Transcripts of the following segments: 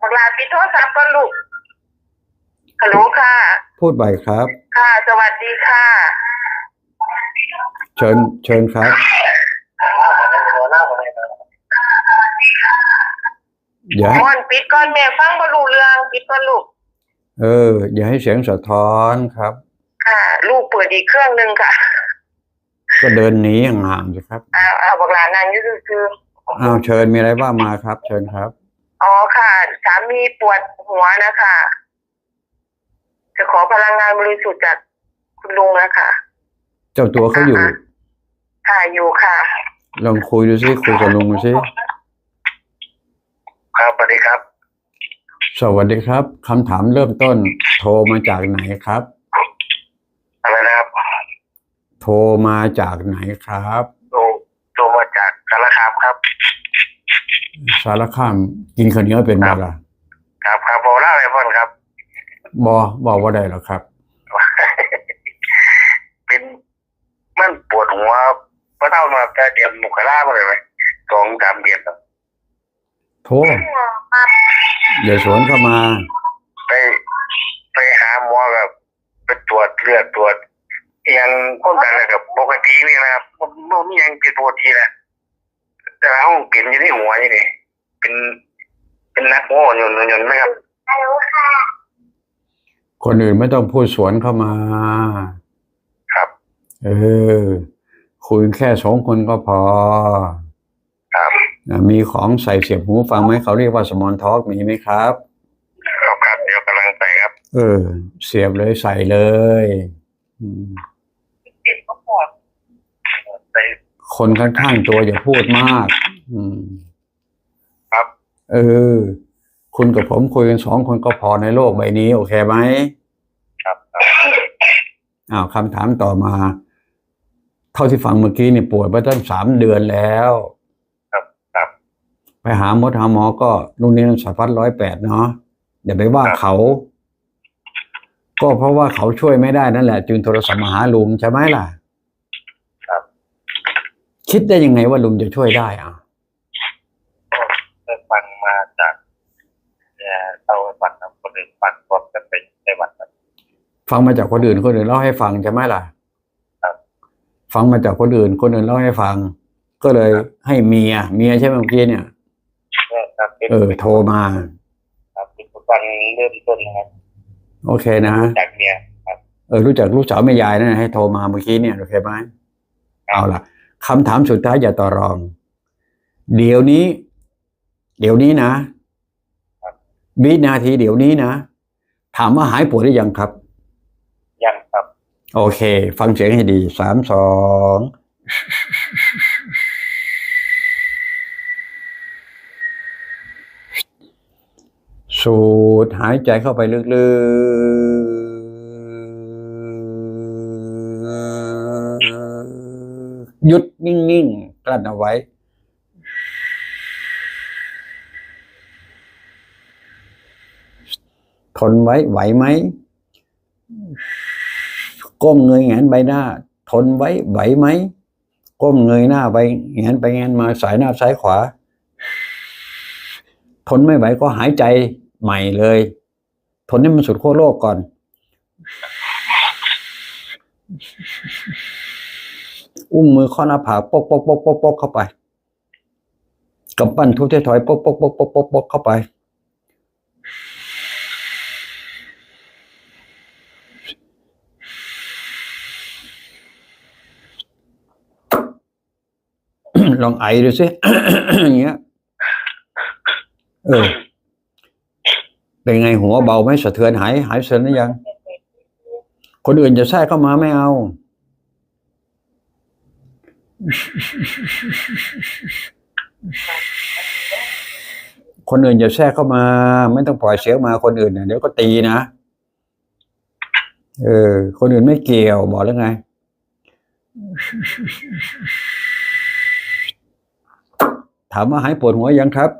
บักลาปิดโทรศัพท์ก่อนลูกฮัลโหลค่ะ พูดใหม่ครับ ค่ะ สวัสดีค่ะ เชิญ เชิญครับ อย่าให้ม่อนปิดก่อนแม่ฟังบ่รู้เรื่องปิดก่อนลูก เออ อย่าให้เสียงสะท้อนครับ ค่ะ ลูกเปิดอีกเครื่องหนึงค่ะ ก็เดินหนีห่างๆสิครับอ้าวอ้าวบักลานั่งอยู่ซื่ออ้าวเชิญมีอะไรว่ามาครับ เชิญครับๆอ๋อค่ะ สามีปวดหัวนะคะ จะขอพลังงานบริสุทธิ์จากคุณลุงนะคะเจ้าตัวเขาอยู่อ่าค่ะอยู่ค่ะ ลองคุยดูซิคุยกับลุงดูซิครับสวัสดีครับ สวัสดีครับคำถามเริ่มต้น โทรมาจากไหนครับอะไรนะครับ โทรมาจากไหนครับโทรโทรมาจากสารคามครับ สารคามกินข้าวเหนียวเป็นบ่ล่ะครับครับบอกเล่าอะไรพ่อนครับบอบอกว่าได้หรอครับ เป็นมันปวดหัวเพราะเท่ามาแต่เดือนมกรามาเลยไหมสองสามเดือนครับโทรอย่าสวนเข้ามา ไปไปหาหมอแบบไปตรวจเลือดตรวจอิหยังคนกันเลยกับปกตินี่นะครับมันมันมีหยังผิดปกตินะ แต่ว่าห้องเป็นอยู่ในหัวอยู่นี่เป็นเป็นนักโง่ยนยนไหมครับคนอื่นไม่ต้องพูดสวนเข้ามา ครับ เออ คุยแค่สองคนก็พอ ครับอะมีของใส่เสียบหูฟังไหมเขาเรียกว่าสมอนทอกมีไหมครับครับครับเดี๋ยวกำลังไปครับ เออ เสียบเลยใส่เลยอืมติดก็ปวดไป คนข้างๆตัวอย่าพูดมาก อืมครับ เออ คุณกับผมคุยกันสองคนก็พอในโลกใบนี้ โอเคไหมครับครับอ้าวคำถามต่อมา เท่าที่ฟังเมื่อกี้นี่ป่วยมาตั้งสามเดือนแล้ว ครับครับ ไปหาหมดหาหมอก็ลุงนี้สารพัดร้อยแปดเนาะอย่าไปว่าเขา ก็เพราะว่าเขาช่วยไม่ได้นั่นแหละ จึงโทรศัพท์มาหาลุงใช่ไหมล่ะครับ คิดได้ยังไงว่าลุงจะช่วยได้อะเริ่มฟังมาจากเอ่อเตาฝันครับคนอื่นฟังรวมกันไปในวันครับฟังมาจากคนอื่นคนอื่นเล่าให้ฟังใช่ไหมล่ะครับฟังมาจากคนอื่น คนอื่นเล่าให้ฟัง ก็เลยให้เมีย เมียใช่ไหมเมื่อกี้เนี่ยเนี่ยครับเป็นเออโทรมาครับเป็นฟังเริ่มต้นนะครับโอเคนะจากเมียครับเออรู้จักลูกสาวแม่ยายนั่นนะให้โทรมาเมื่อกี้เนี่ยโอเคไหมเอาล่ะ คำถามสุดท้ายอย่าต่อรอง เดี๋ยวนี้ เดี๋ยวนี้นะวินาทีเดี๋ยวนี้นะ ถามว่าหายปวดหรือยังครับ ยังครับ โอเค ฟังเสียงให้ดีสามสองสูดหายใจเข้าไปลึก ลั้นเอาไว้ ทนไว้ไหวไหมก้มเงยแงนใบหน้า ทนไว้ไหวไหมก้มเงยหน้าไปแงนไปแงนมาสายหน้าซ้ายขวา ทนไม่ไหวก็หายใจใหม่เลย ทนให้มันสุดขั้วโลกก่อน อุ้งมือข้อหน้าผากปกปกปกปกปกเข้าไปกำปั้นทุบเทถอยปกปกปกปกปกปกเข้าไปลองไอดูสิอย่างเงี้ย เออ เป็นไงหัวเบาไหมสะเทือนหาย หายเสือนหรือยัง คนอื่นจะแทรกเข้ามาไม่เอา คนอื่นจะแทรกเข้ามา ไม่ต้องปล่อยเสียงมาคนอื่นน่ะเดี๋ยวก็ตีนะเออ คนอื่นไม่เกี่ยวบอกแล้วไง ถามว่าหายปวดหัวยังครับ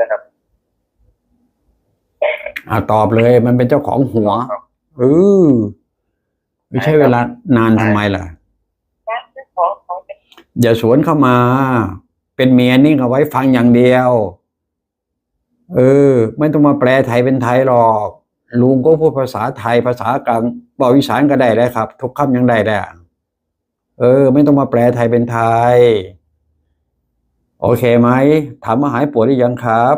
นะครับ อ่าตอบเลยมันเป็นเจ้าของหัวเออไม่ใช่เวลานานทำไมล่ะขอขออย่าสวนเข้ามา เป็นเมียนิ่งเอาไว้ฟังอย่างเดียว เออ ไม่ต้องมาแปลไทยเป็นไทยหรอก ลุงก็พูดภาษาไทยภาษากลางบอกอีสานก็ได้ได้ครับ ทุกคำยังได้ได้เออ ไม่ต้องมาแปลไทยเป็นไทย โอเคไหมถามว่าหายปวดหรือยังครับ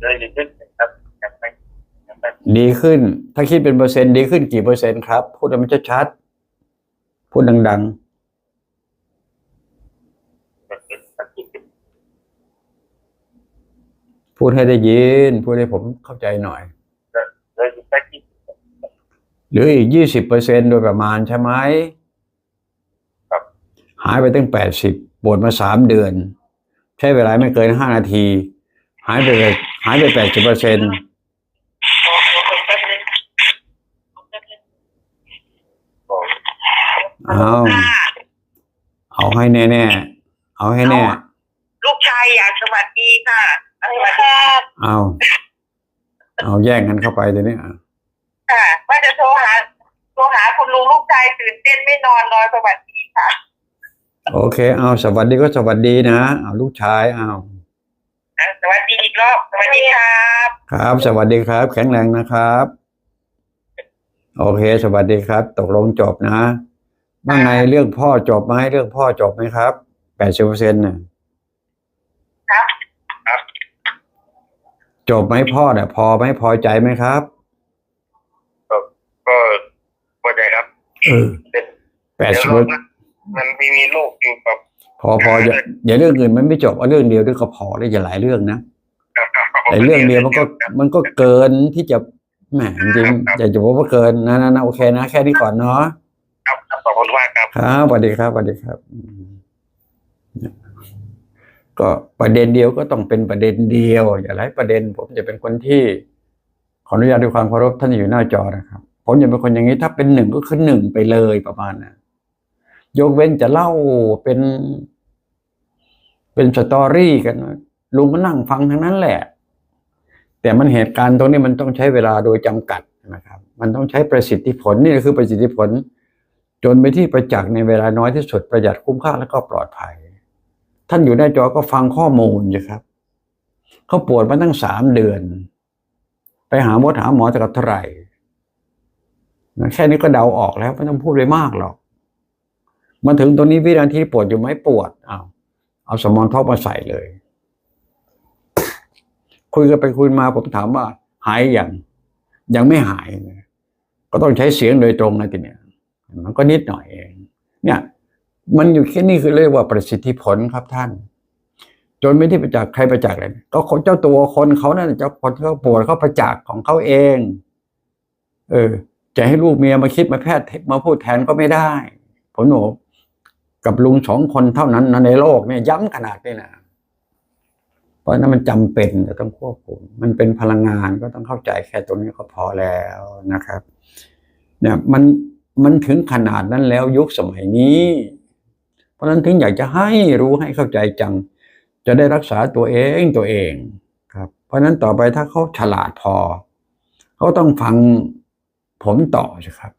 เลยดีขึ้นครับยังไม่ยังไม่ ดีขึ้น ถ้าคิดเป็นเปอร์เซ็นต์ดีขึ้นกี่เปอร์เซ็นต์ครับ พูดมันชัด พูดดัง ๆ พูดให้ได้ยิน พูดให้ผมเข้าใจหน่อย หรืออีกยี่สิบเปอร์เซ็นโดยประมาณใช่ไหมครับหายไปตั้งแปดสิบปวดมาสามเดือน ใช้เวลาไม่เกินห้านาที หายไปหายไปแปดสิบเปอร์เซ็นบอก เอาเอาให้แน่ๆเอาให้แน่ ลูกชายอยากสวัสดีค่ะสวัสดีค่ะเอาเอาแย่งกันเข้าไปตัวนี้อะค่ะว่าจะโทรหาโทรหาคุณลุงลูกชายตื่นเต้นไม่นอนนอนสวัสดีค่ะ โอเค เอาสวัสดีก็สวัสดีนะเอาลูกชายเอาอะสวัสดีอีกรอบสวัสดีครับ ครับ สวัสดีครับ แข็งแรงนะครับ โอเค สวัสดีครับ ตกลงจบนะ ว่าไงเรื่องพ่อจบไหมเรื่องพ่อจบไหมครับแปดสิบเปอร์เซ็นต์น่ะครับจบไหมพ่อเนี่ยพอไหมพอใจไหมครับก็พอใจครับเออเป็นแปดเดี๋ยวสิบเรานะมันมีมีโรคอยู่กับพอพออย่าอย่าเรื่องอื่นมันไม่จบเอาเรื่องเดียวด้วยก็พอเลยอย่าหลายเรื่องนะแต่เรื่องเดียวมันก็มันก็เกินที่จะแหมจริงๆอย่าจะบอกว่าเกินนะนะนะโอเคนะแค่นี้ก่อนเนาะครับครับ ขอบคุณมากครับครับสวัสดีครับสวัสดีครับ ก็ประเด็นเดียวก็ต้องเป็นประเด็นเดียว อย่าหลายประเด็น ผมจะเป็นคนที่ ขออนุญาตด้วยความเคารพท่านที่อยู่หน้าจอนะครับ ผมจะเป็นคนอย่างนี้ถ้าเป็นหนึ่งก็คือหนึ่งไปเลยประมาณนะยกเว้นจะเล่าเป็น เป็นสตอรี่กันลุงก็นั่งฟังทั้งนั้นแหละ แต่มันเหตุการณ์ตรงนี้มันต้องใช้เวลาโดยจำกัดนะครับ มันต้องใช้ประสิทธิผลนี่คือประสิทธิผล จนไปที่ประจักษ์ในเวลาน้อยที่สุดประหยัดคุ้มค่าและก็ปลอดภัย ท่านอยู่หน้าจอก็ฟังข้อมูลสิครับเขาปวดมาตั้งสามเดือน ไปหาหมอหาหมอจะกับเท่าไหร่แค่นี้ก็เดาออกแล้วไม่ต้องพูดไปมากหรอกมาถึงตรงนี้วินาทีปวดอยู่ไหมปวดเอาเอาสมองท็อปมาใส่เลย คุยกันไปคุยมาผมถามว่า หายยังยังไม่หาย ก็ต้องใช้เสียงโดยตรงนะทีเนี้ย มันก็นิดหน่อยเอง เนี่ย มันอยู่แค่นี้คือเรียกว่าประสิทธิผลครับท่าน จนไม่ได้ประจักษ์ใครประจักษ์เลยก็คนเจ้าตัวคนเขานั่นเจ้าคนที่เขาปวดเขาประจักษ์ของเขาเอง เออ จะให้ลูกเมียมาคิดมาแพทย์มาพูดแทนก็ไม่ได้ ผมหนูกับลุงสองคนเท่านั้นในโลกเนี่ยย้ำขนาดนี้นะเพราะนั้นมันจำเป็นจะต้องควบคุมมันเป็นพลังงานก็ต้องเข้าใจแค่ตรงนี้ก็พอแล้วนะครับ เนี่ยมัน มันถึงขนาดนั้นแล้วยุคสมัยนี้ เพราะฉะนั้นถึงอยากจะให้รู้ให้เข้าใจจัง จะได้รักษาตัวเองตัวเองครับ เพราะฉะนั้นต่อไปถ้าเขาฉลาดพอ เขาต้องฟังผมต่อสิครับ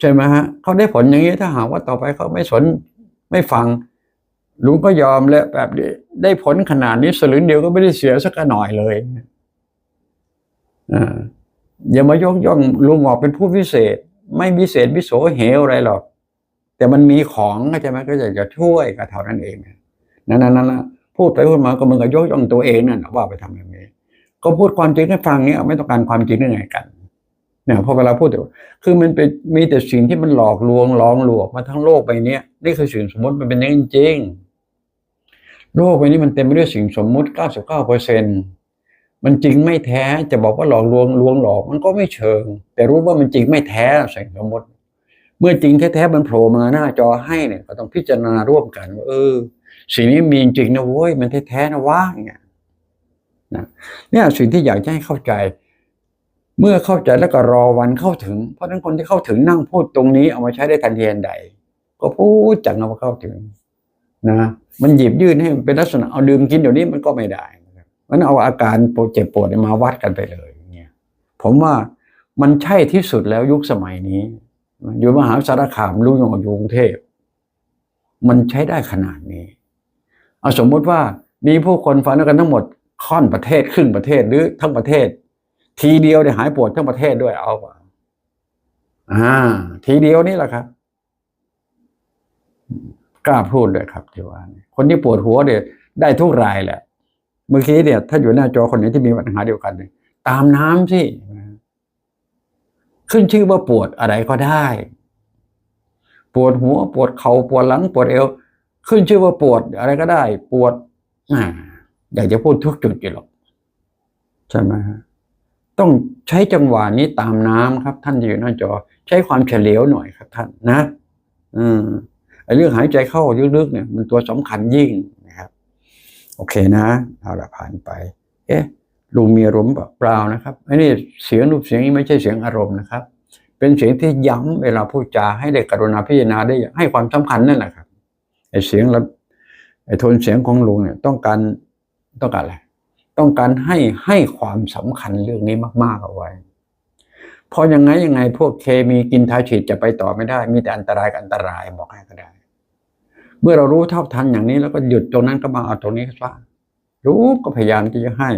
ใช่ไหมฮะเขาได้ผลอย่างนี้ถ้าหากว่าต่อไปเขาไม่สนไม่ฟังลุงก็ยอมแล้วแบบนี้ได้ผลขนาดนี้สลึงเดียวก็ไม่ได้เสียสักหน่อยเลยอ่าอย่ามายกย่องลุงออกเป็นผู้พิเศษ ไม่พิเศษพิโสเหวอะไรหรอก แต่มันมีของก็ใช่ไหมก็อยากจะช่วยก็เท่านั้นเองนั่นนั่นนั่นพูดไปพูดมาก็มึงก็ยกย่องตัวเองนั่นน่ะว่าไปทำอย่างนี้ ก็พูดความจริงให้ฟังเนี่ยไม่ต้องการความจริงได้ไงกันเนี่ยพอเวลาพูดแต่คือมันเป็นมีแต่สิ่งที่มันหลอกลวงหลองลวงมาทั้งโลกใบเนี้ยนี่คือสิ่งสมมติมันเป็นอย่างจริงโลกใบนี้มันเต็มไปด้วยสิ่งสมมุติ 99เปอร์เซ็นต์ มันจริงไม่แท้จะบอกว่าหลอกลวงลวงหลอกมันก็ไม่เชิง แต่รู้ว่ามันจริงไม่แท้สิ่งสมมติ เมื่อจริงแท้ๆมันโผล่มาหน้าจอให้เนี่ยก็ต้องพิจารณาร่วมกันว่าเออสิ่งนี้มีจริงนะเว้ยมันแท้ๆนะว่าเนี่ยนะเนี่ยสิ่งที่อยากจะให้เข้าใจ เมื่อเข้าใจแล้วก็รอวันเข้าถึง เพราะฉะนั้นคนที่เข้าถึงนั่งพูดตรงนี้เอามาใช้ได้ทันทีทันใด ก็พูดจังเอามาเข้าถึงนะมันหยิบยื่นให้มันเป็นลักษณะเอาดื่มกินเดี๋ยวนี้มันก็ไม่ได้ มันเอาอาการปวดเจ็บปวดมาวัดกันไปเลยเนี่ยผมว่ามันใช่ที่สุดแล้วยุคสมัยนี้ อยู่มหาสารคามลุงอยู่กรุงเทพ มันใช้ได้ขนาดนี้ เอาสมมติว่ามีผู้คนฟังกันทั้งหมดค่อนประเทศครึ่งประเทศหรือทั้งประเทศ ทีเดียวเนี่ยหายปวดทั้งประเทศด้วยเอาอ่า ทีเดียวนี่แหละครับกล้าพูดเลยครับที่ว่า คนที่ปวดหัวเนี่ยได้ทุกรายแหละ เมื่อกี้เนี่ย ถ้าอยู่หน้าจอคนไหนที่มีปัญหาเดียวกันเนี่ยตามน้ำสิขึ้นชื่อว่าปวดอะไรก็ได้ ปวดหัวปวดเขา่าปวดหลัง ปวดเอว ขึ้นชื่อว่าปวดอะไรก็ได้ ปวดอยากจะพูดทุกจุดอยู่หรอกใช่ไหมฮะต้องใช้จังหวะนี้ตามน้ำครับ ท่านอยู่หน้าจอ ใช้ความเฉลียวหน่อยครับ ท่านนะ อืมไอ้เรื่องหายใจเข้าลึกๆเนี่ย มันตัวสำคัญยิ่ง เคนะเอาละผ่านไป เอ๊ะลุงมีอารมณ์เปล่านะครับไอ้นี่เสียงรูปเสียงนี้ไม่ใช่เสียงอารมณ์นะครับ เป็นเสียงที่ย้ำเวลาพูดจาให้ได้กรุณาพิจารณาได้ให้ความสำคัญนั่นแหละครับไอ้เสียงไอ้โทนเสียงของลุงเนี่ยต้องการต้องการอะไรต้องการให้ให้ความสำคัญเรื่องนี้มากๆเอาไว้พราะยังไงยังไงพวกเคมีกินทาฉีดจะไปต่อไม่ได้ มีแต่อันตรายกับอันตรายบอกให้ก็ได้ เมื่อเรารู้เท่าทันอย่างนี้ แล้วก็หยุดตรงนั้นก็มาเอาตรงนี้ซะรู้ก็พยายามที่จะให้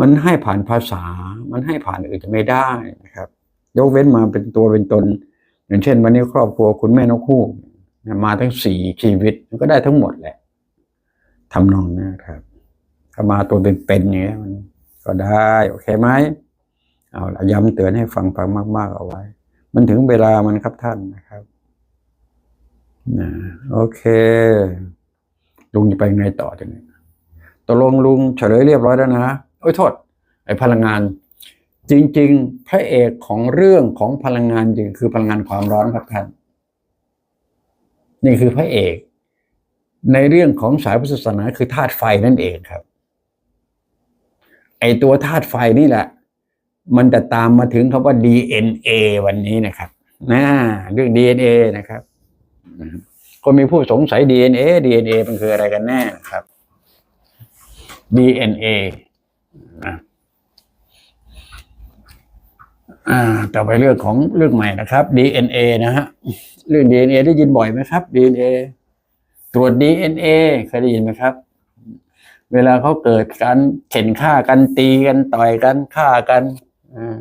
มันให้ผ่านภาษา มันให้ผ่านอื่นไม่ได้นะครับ ยกเว้นมาเป็นตัวเป็นตน อย่างเช่น วันนี้ครอบครัวคุณแม่นกฮูกเนี่มาทั้งสี่ชีวิตมันก็ได้ทั้งหมดแหละทำนองนี้ครับถ้ามาตัวเป็นๆอย่างเงี้ยมันก็ได้โอเคไหมเอาละย้ำเตือนให้ฟังฟังมาก ๆ เอาไว้ มันถึงเวลามันครับท่านนะครับ นะโอเคลุงจะไปไงต่อจากนี้ตกลงลุงเฉลยเรียบร้อยแล้วนะโอ้ยโทษ ไอ้พลังงาน จริง ๆ พระเอกของเรื่องของพลังงานจริงคือพลังงานความร้อนครับท่านนี่คือพระเอก ในเรื่องของสายพุทธศาสนาคือธาตุไฟนั่นเองครับ ไอตัวธาตุไฟนี่แหละ มันจะตามมาถึงคำว่า DNA วันนี้นะครับนะเรื่อง DNA นะครับ ก็มีผู้สงสัย DNA DNA มันคืออะไรกันแน่ครับ DNA นะอ่าต่อไปเรื่องของเรื่องใหม่นะครับ DNA นะฮะเรื่อง DNA ได้ยินบ่อยไหมครับ DNA ตรวจ DNA เคยได้ยินไหมครับ เวลาเขาเกิดการเข็นฆ่ากันตีกันต่อยกันฆ่ากันอ่า